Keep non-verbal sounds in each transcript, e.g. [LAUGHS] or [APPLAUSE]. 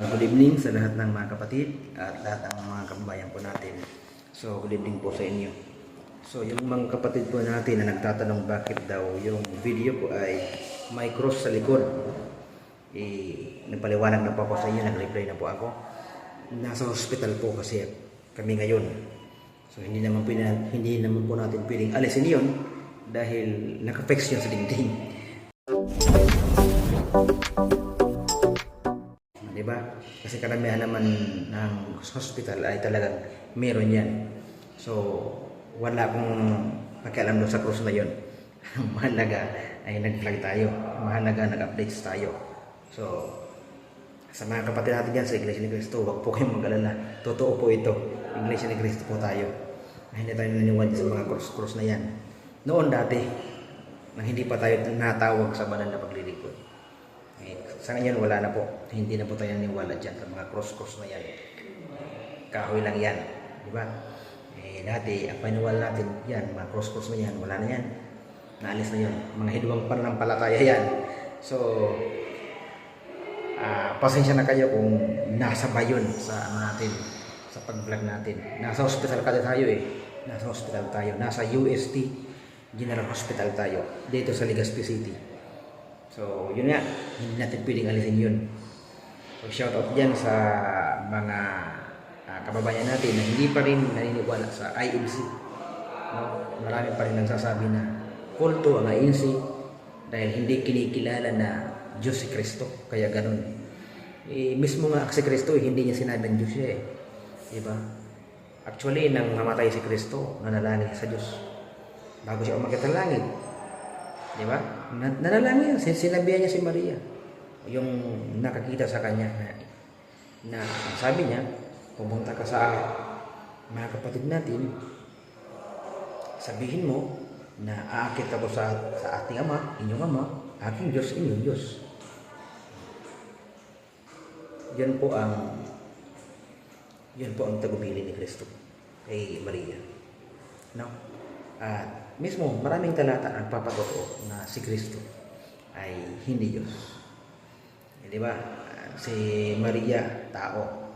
Good evening sa lahat ng mga kapatid at lahat ng mga kababayan po natin. So, good evening po sa inyo. So, yung mga kapatid po natin na nagtatanong bakit daw yung video po ay may cross sa likod. Eh, nagpaliwanag na po ako sa inyo, nag-reply na po ako. Nasa hospital po kasi kami ngayon. So, hindi naman po, hindi naman po natin pwedeng alisin yun dahil nakafix yun sa dingding. Ba? Kasi karamihan naman ng hospital ay talagang meron yan. So, wala akong pakialam doon sa cruise na yun. [LAUGHS] Mahalaga ay nag-flag tayo. Mahalaga nag-updates tayo. So, sa mga kapatid natin dyan sa Iglesia ni Cristo, huwag po kayong mag-alala. Totoo po ito. Iglesia ni Cristo po tayo. Hindi tayo naniniwala sa mga cross-cross na yan. Noon dati, nang hindi pa tayo natawag sa banal na paglilingkod. Eh, sa ngayon wala na po. Hindi na po tayo naniwala dyan sa mga cross-cross na yan. Kahoy lang yan. Di ba? Eh, dati, ang paniwala natin, yan, mga cross-cross na yan, wala na yan. Naalis na yan. Mga hidwang pananampalataya yan. So, ah pasensya na kayo kung nasa ba yun sa ano natin, sa pag-vlog natin. Nasa hospital kasi tayo eh. Nasa hospital tayo. Nasa UST General Hospital tayo. Dito sa Legazpi City. So, yun nga, hindi natin pwedeng alisin yun. So, shout out dyan sa mga ah, kababayan natin na hindi pa rin naniniwala sa INC. No? Marami pa rin nagsasabi na kulto ang INC dahil hindi kinikilala na Diyos si Kristo. Kaya ganun. Eh, mismo nga si Kristo, eh, hindi niya sinabing Diyos siya eh. Diba? Actually, nang mamatay si Kristo, nanalangin sa Diyos. Bago siya umakyat ng langit, Di ba? Na- Nanalangin Sinabihan niya si Maria. Yung nakakita sa kanya na, sabi niya, pumunta ka sa mga kapatid natin, sabihin mo na aakit ako sa, sa ating ama, inyong ama, aking Diyos, inyong Diyos. Yan po ang yan po ang tagubili ni Kristo kay Maria. No? At mismo, maraming talata ang papatotoo na si Kristo ay hindi Diyos. Eh, di ba? Si Maria, tao.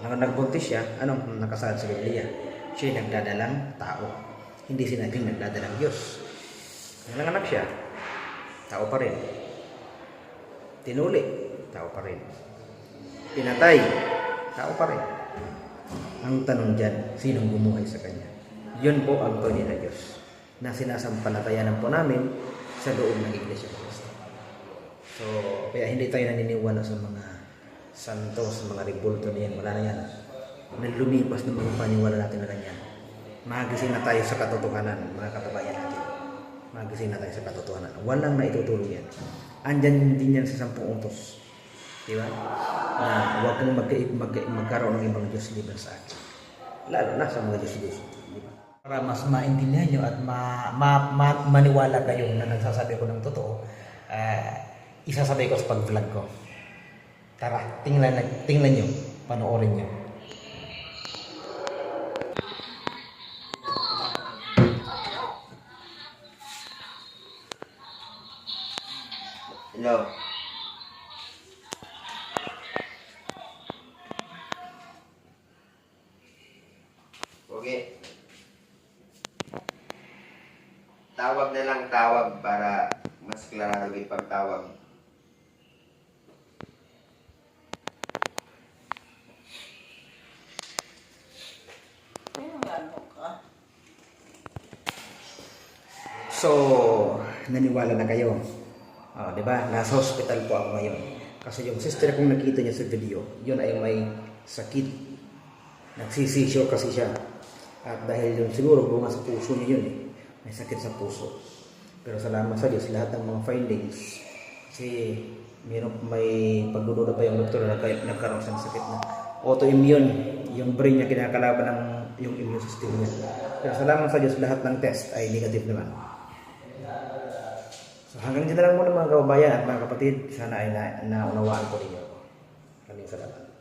Nang nagbuntis siya, anong nakasaad sa Biblia? Siya nagdadalang tao. Hindi sinabing nagdadalang Diyos. Nang nanganak siya, tao pa rin. Tinuli, tao pa rin. Pinatay, tao pa rin. Ang tanong dyan, sinong bumuhay sa kanya? Yun po ang tunay na Diyos na sinasampalatayanan po namin sa loob ng Iglesia Cristo. So, kaya hindi tayo naniniwala sa mga santo, sa mga rebulto na yan. Wala na yan. Na lumipas ng mga paniwala natin na ganyan. Magising na tayo sa katotohanan, mga katabayan natin. Magising na tayo sa katotohanan. Walang na itutulong yan. Andyan din yan sa sampung utos. Di ba? Na huwag kang mag mag magkaroon ng ibang Diyos liban sa akin. Lalo na sa mga Diyos-Diyos. Para mas maintindihan nyo at ma, ma, ma- maniwala kayo na nagsasabi ko ng totoo, ah, isasabi ko sa pag-vlog ko. Tara, tingnan, tingnan nyo, panoorin nyo. Tawag na lang tawag para mas klaro yung pagtawag. So, naniwala na kayo. Ah, 'di ba? Nasa hospital po ako ngayon. Kasi yung sister kong nakita niya sa video, yun ay may sakit. Nagsisisyo kasi siya. At dahil yun siguro bunga sa puso niya yun eh. May sakit sa puso. Pero salamat sa Diyos, lahat ng mga findings. Kasi mayroon may pagdududa pa yung doktor na nagka- nagkaroon siya ng sakit na autoimmune. Yung brain niya kinakalaban ng yung immune system niya. Pero salamat sa Diyos, lahat ng test ay negative naman. So hanggang na lang muna mga kababayan at mga kapatid. Sana ay na, naunawaan ko ninyo. Maraming salamat.